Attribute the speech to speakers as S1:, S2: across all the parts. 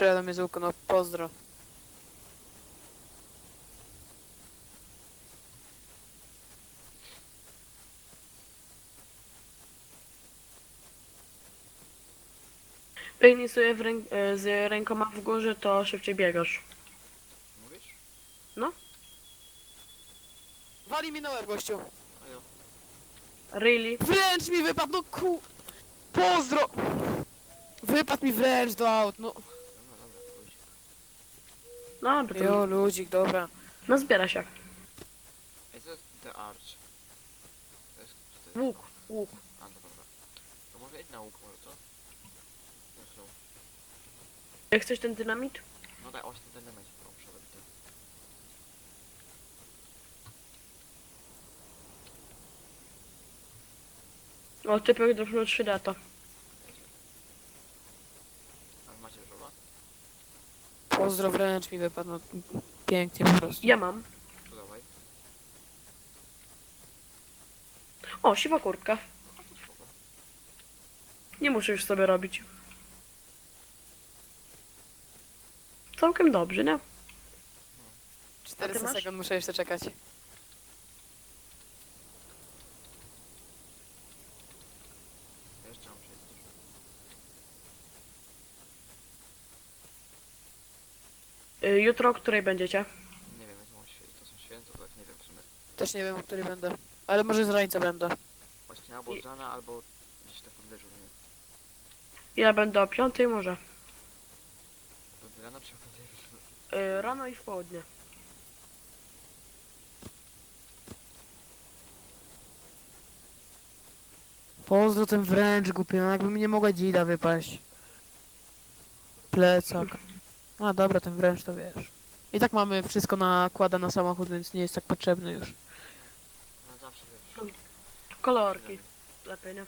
S1: strzela do mnie z łuku, no pozdro.
S2: Biegnij sobie w ręk- e, z rękoma w górze, to szybciej biegasz.
S3: Mówisz?
S1: Wali mi na łeb, gościu.
S2: Really?
S1: Wręcz mi wypadł, no ku... Pozdro! Wypadł mi wręcz do aut, no.
S3: Dobra. Dobra,
S1: Jo,
S2: to...
S1: ludzik, dobra.
S2: no zbiera się.
S3: Ej, co jest The Arch? To jest... Co to jest?
S2: Łuk, łuk.
S3: A, no dobra. To może idź na łuk może, co? Zresztą.
S2: Jak chcesz ten dynamit?
S3: No daj, oś ten element, o, przewodite.
S2: O, typek do 3D to.
S1: Pozdro, wręcz mi wypadł, no. Pięknie po prostu.
S2: Ja mam.
S3: To dawaj.
S2: O, siwa kurtka. Nie muszę już sobie robić. Całkiem dobrze, nie?
S1: 400
S2: masz?
S1: sekund muszę jeszcze czekać.
S3: Ja Jeszcze mam przejść dużo.
S2: Y, Jutro o której będziecie?
S3: Nie wiem, jak mam święto, to są święto, tak nie wiem w sumie.
S1: Też nie wiem, o której będę. Ale może z rańca będę.
S3: Właśnie albo
S2: I-
S3: z rana, albo gdzieś na podleżu, nie wiem.
S2: Ja będę o 5 może.
S3: To rana czy o podleżu?
S2: Y, Rano i w południe.
S1: Pozdro ten wręcz głupi, no jakby mi nie mogła dzida wypaść. Plecak. A dobra, ten wręcz to wiesz. I tak mamy wszystko nakłada na samochód, więc nie jest tak potrzebny już.
S3: No zawsze wiesz.
S2: Kolorki. Lepiej, nie?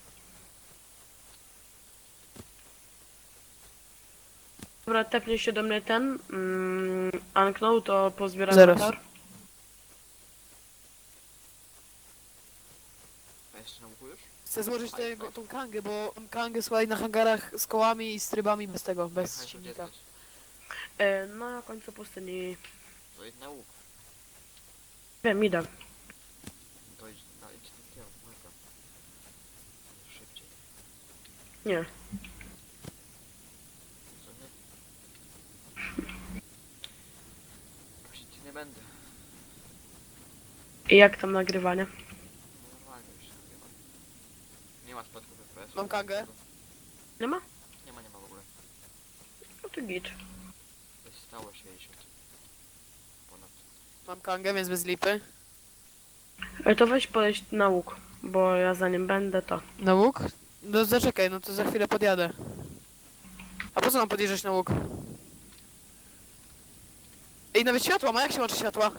S2: Dobra, tepnie się do mnie ten. Mm, Anknął, to pozbieram
S1: Zaraz.
S2: motor.
S3: A jeszcze na łuku już?
S1: Chcę złożyć tę, tą kangę, bo mam kangę słuchaj na hangarach z kołami i z trybami bez tego, bez silnika.
S2: E, no na końcu pustyni.
S3: To idź na łuk.
S2: Wiem, idę.
S3: To idź na na tył, łeka. Szybciej.
S2: Nie.
S3: Co nie? Prosić cię nie będę.
S2: I jak tam nagrywanie?
S3: No normalnie już się nagrywa. Nie ma spadków FPS.
S1: Mam kangę.
S2: Nie ma?
S3: Nie ma, nie ma w ogóle.
S2: No to git.
S3: Stałe 60. Ponad.
S1: Mam kangę, więc bez lipy.
S2: E, to weź podejść na łuk, bo ja zanim będę to.
S1: Na łuk? No zaczekaj, no to za chwilę podjadę. A po co mam podjeżdżać na łuk? Ej, nawet światła ma, jak się łączy światła?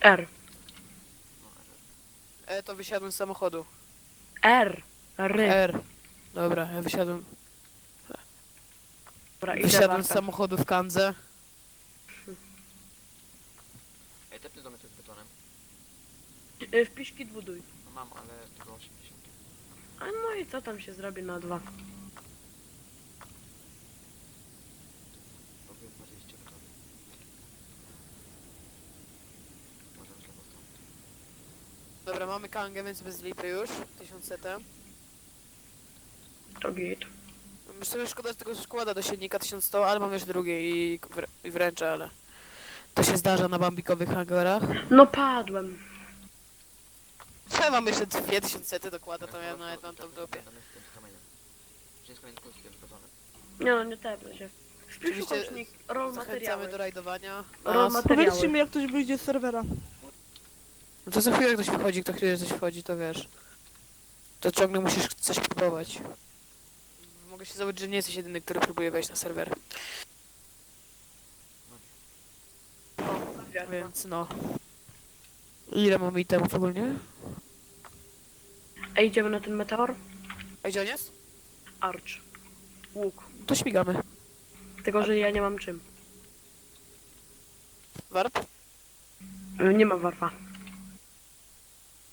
S2: R.
S3: No,
S1: E, to wysiadłem z samochodu.
S2: R. Ry.
S1: R. Dobra, ja wysiadłem,
S2: Dobra, idę
S1: wysiadłem z
S2: warta.
S1: samochodu w kandze.
S3: Ej, tepnij do mnie to z betonem.
S2: E, Wpisz kit buduj.
S3: No mam, ale tylko 80.
S2: A no i co tam się zrobi na dwa?
S3: Robię 20 betonu. Może źle postawię.
S1: Dobra, mamy kangę, więc bez lipy już. 1000 setem.
S2: To git.
S1: Myślę, że szkoda tego składa do silnika 1100, ale mam już drugie i, wr- i wręczę, ale... To się zdarza na bambikowych hangarach.
S2: No padłem.
S1: Co ja mam jeszcze 2000 sety dokłada, to
S3: Ja
S1: nawet
S3: to-
S1: mam to w dupie.
S3: jest betonem?
S2: Nie no, nie tepnę się. Wpisz
S1: Oczywiście
S2: ukośnik, roll
S1: Zachęcamy do rajdowania.
S2: Roll materiały.
S4: Powiedzcie mi jak ktoś wyjdzie z serwera.
S1: No to za chwilę ktoś wychodzi, kto chwilę coś wchodzi, to wiesz. To ciągle musisz coś próbować. Mogę się założyć, że nie jesteś jedyny, który próbuje wejść na serwer. Więc no. Ile mamy itemów ogólnie?
S2: A idziemy na ten meteor?
S1: A gdzie on jest?
S2: Arch. Łuk.
S1: To śmigamy.
S2: Tylko, że ja nie mam czym.
S1: Warp?
S2: E, Nie ma warfa.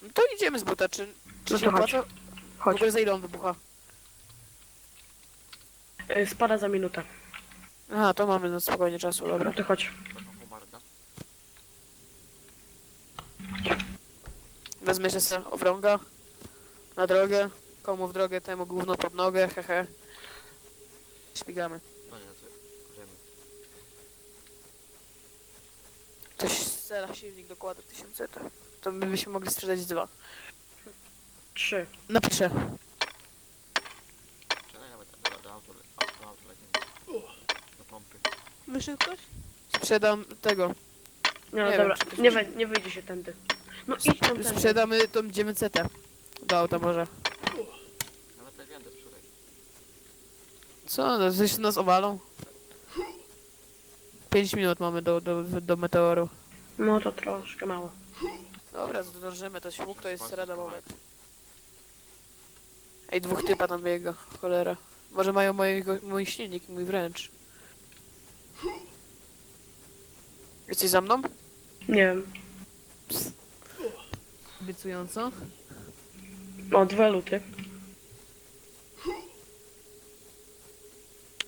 S1: No to idziemy z buta, czy, czy
S2: No
S1: się
S2: to chodź.
S1: opłaca? W
S2: Chodź.
S1: ogóle za ile on wybucha?
S2: E, Spada za minutę.
S1: Aha, to mamy na spokojnie czasu, dobra.
S2: No to chodź.
S1: Wezmę jeszcze sobie owrąga na drogę. Komu w drogę, temu gówno pod nogę, hehe. Śmigamy.
S3: No nie, to wiemy.
S1: Ktoś strzela silnik dokłada 1000 to. To my byśmy mogli sprzedać dwa.
S2: Trzy.
S1: Napiszę.
S3: Czekaj nawet do, do auto, do auto lecimy. Do pompy.
S1: Wyszedł ktoś? Sprzedam tego.
S2: No
S1: Nie
S2: dobra,
S1: wiem, czy to
S2: nie,
S1: się-
S2: wej- nie wyjdzie się tędy. No idź tam tędy.
S1: Sprzedamy tą 900 do auta może.
S3: Nawet legendę sprzedaj.
S1: Co? No, coś nas owalą? 5 minut mamy do, do, do meteoru.
S2: No to troszkę mało.
S1: Dobra, zdążymy, to śmuk to jest rada moment. Ej, dwóch typa tam biega, cholera. Może mają mojego, mój silnik i mój wręcz. Jesteś za mną?
S2: Nie wiem.
S1: Obiecująco.
S2: O, dwa luty.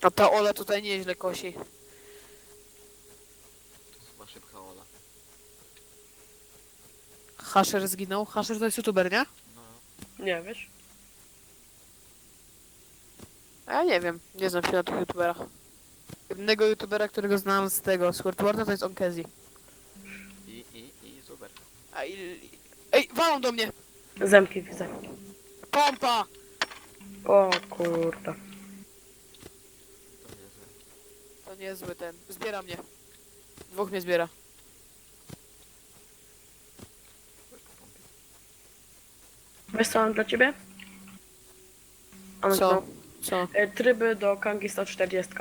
S1: A ta Ola tutaj nieźle kosi.
S3: To jest chyba szybka ola.
S1: Hasher zginął. Hasher to jest youtuber, nie?
S3: No,
S2: Nie, wiesz?
S1: A ja nie wiem, nie znam się na tych youtuberach. Jednego youtubera, którego znam z tego, z Squirtwarda, to jest Onkezi.
S3: i, i, i super.
S1: A i... Ej, walą do mnie!
S2: Zemki widzę.
S1: Pompa!
S2: O kurde.
S3: To
S1: niezły ten. Zbiera mnie. Dwóch mnie zbiera.
S2: Wiesz co mam dla ciebie? Ono
S1: Co?
S2: to-
S1: Co?
S2: e, Tryby do Kangi 140.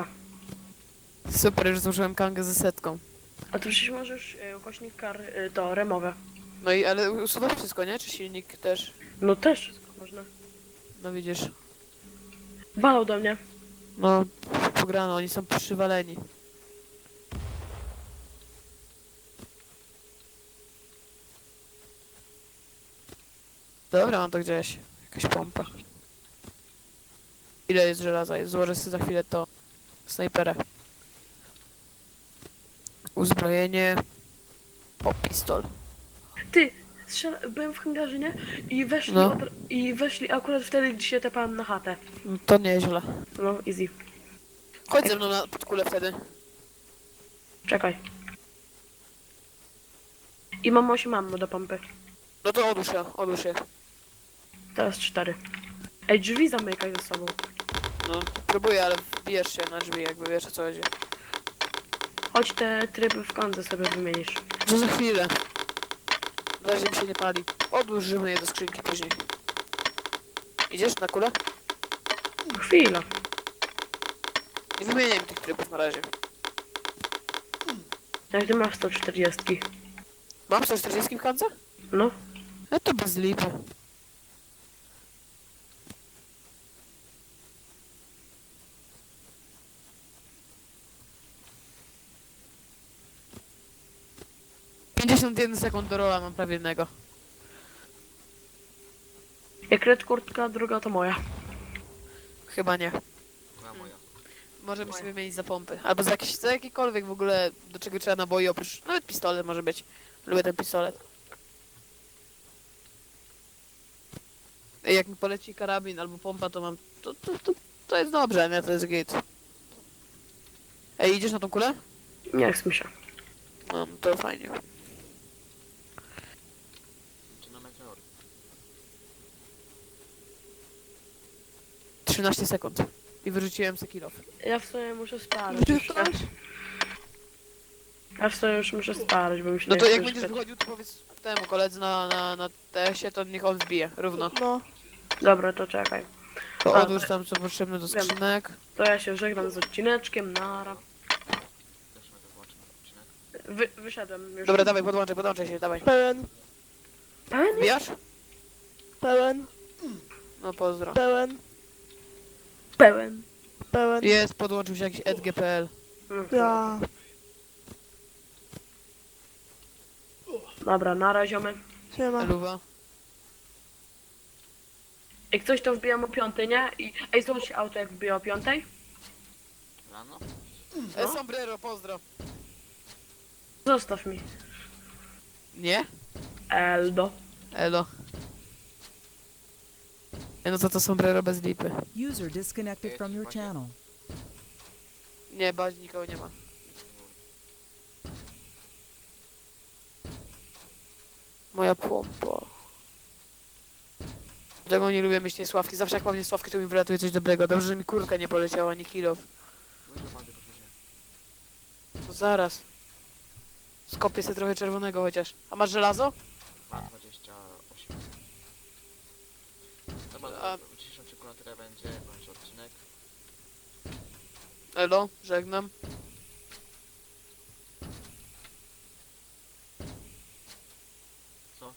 S1: Super, już zużyłem kangę ze setką.
S2: A ty przecież możesz e, ukośnik kar e, to remowe.
S1: No i ale usuwasz wszystko, nie? Czy silnik też?
S2: No też wszystko można.
S1: No widzisz.
S2: Walał do mnie.
S1: No, pograno, oni są przywaleni. Dobra, mam to gdzieś. Jakaś pompa. Ile jest żelaza? Złożę sobie za chwilę to. Snajperę. Uzbrojenie. O, pistol.
S2: Ty, byłem w hangarze, nie? I weszli,
S1: No.
S2: od, i weszli akurat wtedy, gdy się tepałem na chatę.
S1: No, To nieźle.
S2: No, easy.
S1: Chodź ze mną na pod kulę wtedy.
S2: Czekaj. I mam 8 ammo do pompy.
S1: No to odłóż je, odłóż je.
S2: Teraz 4. Ej, drzwi zamykaj ze sobą.
S1: No, próbuję, ale wbijesz się na drzwi, jakby wiesz o co chodzi.
S2: Chodź te tryby w kątce sobie wymienisz.
S1: To za chwilę. Na razie mi się nie pali. Odłożymy je do skrzynki później. Idziesz na kulę?
S2: Chwila.
S1: Nie wymieniaj mi tych trybów na razie.
S2: Jak ty masz 140?
S1: Mam 140 w kance?
S2: No.
S1: No to bez lipy. Pięćdziesiąt jeden sekund do rola mam prawie jednego.
S2: Jak red kurtka, druga to moja.
S1: Chyba nie.
S3: Była moja.
S1: Możemy
S2: Moja.
S1: sobie wymienić za pompy. Albo za jakieś, za jakikolwiek w ogóle, do czego trzeba naboi oprócz, nawet pistolet może być. Lubię ten pistolet. Ej, Jak mi poleci karabin albo pompa, to mam, to, to, to, to jest dobrze, nie? To jest git. Ej, idziesz na tą kulę?
S2: Nie się.
S1: No, to fajnie.
S3: Czy na meteor?
S1: 13 sekund. I wyrzuciłem se kilof.
S2: Ja w sumie muszę nie? Ja w sumie już muszę spalać, bo mi się
S1: No
S2: nie
S1: to
S2: chce
S1: jak będziesz
S2: spać.
S1: wychodził, to powiedz temu koledzy na, na, na TS-ie, to niech on wbije, równo.
S4: No,
S2: Dobra, to czekaj.
S1: To
S2: A,
S1: odłóż tam co potrzebne do
S2: wiem.
S1: skrzynek.
S2: To ja się żegnam z odcineczkiem, nara. Wy, wyszedłem już.
S1: Dobra, dawaj, podłączaj, podłączaj się, dawaj.
S4: pełen,
S2: Pełen?
S1: Wbijasz?
S4: pełen,
S1: No pozdro.
S4: pełen,
S2: Pełen.
S4: pełen.
S1: Jest, podłączył się jakiś edg.pl.
S4: Ja.
S2: Dobra, nara ziomy.
S4: Siema.
S1: Luwa.
S2: Jak coś to wbijam o piątej, nie? I... Ej, się auto jak wbija o piątej.
S3: Rano?
S1: E, sombrero, pozdro.
S2: Zostaw mi.
S1: Nie?
S2: Eldo.
S1: Elo. E, no to to sombrero bez lipy.
S5: User disconnected from your channel.
S1: Nie, bać nikogo nie ma. Moja pompa. Dlatego nie lubię mieć niesławki. Zawsze jak mam niesławki, to mi wylatuje coś dobrego. Dobrze, że mi kurka nie poleciała, ani kilo.
S3: Dużo mamy do później.
S1: To zaraz. Skopię sobie trochę czerwonego chociaż. A masz żelazo?
S3: Mam Dobra,
S1: A-
S3: A... odcinku na tyle będzie, kończę odcinek.
S1: Elo, żegnam.
S3: Co?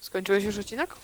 S1: Skończyłeś już odcinek?